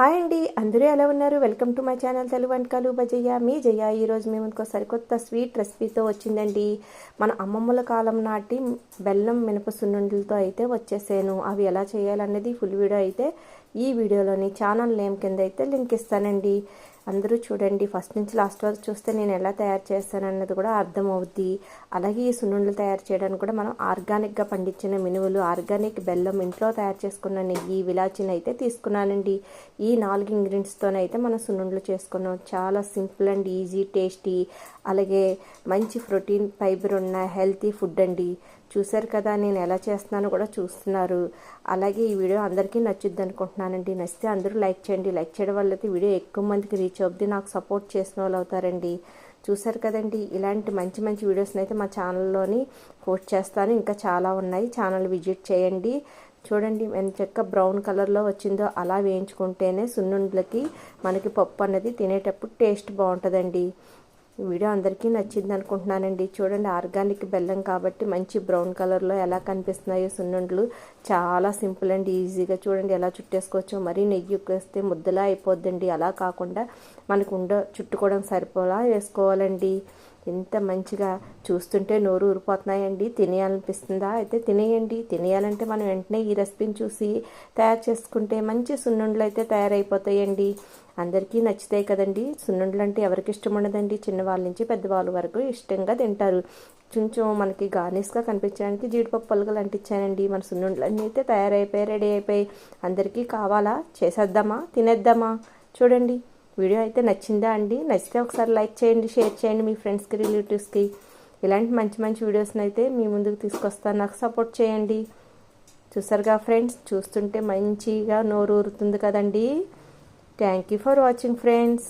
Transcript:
Hi అండి. అందరూ ఎలా ఉన్నారు? Welcome to my channel Telugu వంటకాలు. బజయ్య మీ జయ ఈరోజు మేము ఇంకో సరికొత్త స్వీట్ రెసిపీతో వచ్చిందండి. మన అమ్మమ్మల కాలం నాటి బెల్లం మినప సున్నుండలతో అయితే వచ్చేసాను. అవి ఎలా చేయాలనేది ఫుల్ వీడియో అయితే ఈ వీడియోలోని ఛానల్ నేమ్ కింద అయితే లింక్ ఇస్తానండి. అందరూ చూడండి ఫస్ట్ నుంచి లాస్ట్ వరకు చూస్తే నేను ఎలా తయారు చేస్తానన్నది కూడా అర్థమవుద్ది. అలాగే ఈ సున్నుండలు తయారు చేయడానికి కూడా మనం ఆర్గానిక్గా పండించిన మినువులు ఆర్గానిక్ బెల్లం ఇంట్లో తయారు చేసుకున్న నెయ్యి విలాచిని అయితే తీసుకున్నానండి. ఈ నాలుగు ఇంగ్రీడియంట్స్తోనైతే మనం సున్నుండలు చేసుకున్నాం. చాలా సింపుల్ అండ్ ఈజీ టేస్టీ అలాగే మంచి ప్రోటీన్ ఫైబర్ ఉన్న హెల్తీ ఫుడ్ అండి. చూశారు కదా నేను ఎలా చేస్తున్నానో కూడా చూస్తున్నారు. అలాగే ఈ వీడియో అందరికీ నచ్చుద్ది అనుకుంటున్నానండి. నచ్చితే అందరూ లైక్ చేయండి. లైక్ చేయడం వల్ల అయితే వీడియో ఎక్కువ మందికి రీచ్ అవుద్ది నాకు సపోర్ట్ చేసిన వాళ్ళు అవుతారండి. చూసారు కదండి ఇలాంటి మంచి మంచి వీడియోస్ని అయితే మా ఛానల్లోని పోస్ట్ చేస్తాను. ఇంకా చాలా ఉన్నాయి. ఛానల్ విజిట్ చేయండి. చూడండి ఎంత చెక్క బ్రౌన్ కలర్లో వచ్చిందో అలా వేయించుకుంటేనే సున్నుండ్లకి మనకి పప్పు అన్నది తినేటప్పుడు టేస్ట్ బాగుంటుందండి. వీడియో అందరికీ నచ్చింది అనుకుంటున్నానండి. చూడండి ఆర్గానిక్ బెల్లం కాబట్టి మంచి బ్రౌన్ కలర్లో ఎలా కనిపిస్తున్నాయో సున్నుండలు. చాలా సింపుల్ అండి ఈజీగా చూడండి ఎలా చుట్టేసుకోవచ్చో. మరీ నెయ్యి వేస్తే ముద్దలా అయిపోద్దండి. అలా కాకుండా మనకు ఉండ చుట్టుకోవడం సరిపోలా వేసుకోవాలండి. ఎంత మంచిగా చూస్తుంటే నోరు ఊరిపోతున్నాయండి. తినేయాలనిపిస్తుందా? అయితే తినేయండి. తినేయాలంటే మనం వెంటనే ఈ రెసిపీని చూసి తయారు చేసుకుంటే మంచి సున్నుండలు అయితే తయారైపోతాయండి. అందరికీ నచ్చుతాయి కదండి. సున్నుండలు అంటే ఎవరికి ఇష్టం ఉండదండి. చిన్నవాళ్ళ నుంచి పెద్దవాళ్ళ వరకు ఇష్టంగా తింటారు. కొంచెం మనకి గార్నిష్గా కనిపించడానికి జీడిపప్పు పలుకలు అంటించానండి మన సున్నుండలు అన్నీ అయితే తయారైపోయి రెడీ అయిపోయి అందరికీ కావాలా? చేసేద్దామా? తినేద్దామా? చూడండి. వీడియో అయితే నచ్చిందా అండి? నచ్చితే ఒకసారి లైక్ చేయండి షేర్ చేయండి మీ ఫ్రెండ్స్కి రిలేటివ్స్కి. ఇలాంటి మంచి మంచి వీడియోస్ని అయితే మీ ముందుకు తీసుకొస్తాను. నాకు సపోర్ట్ చేయండి. చూసారుగా ఫ్రెండ్స్? చూస్తుంటే మంచిగా నోరు ఊరుతుంది కదండి. Thank you for watching friends.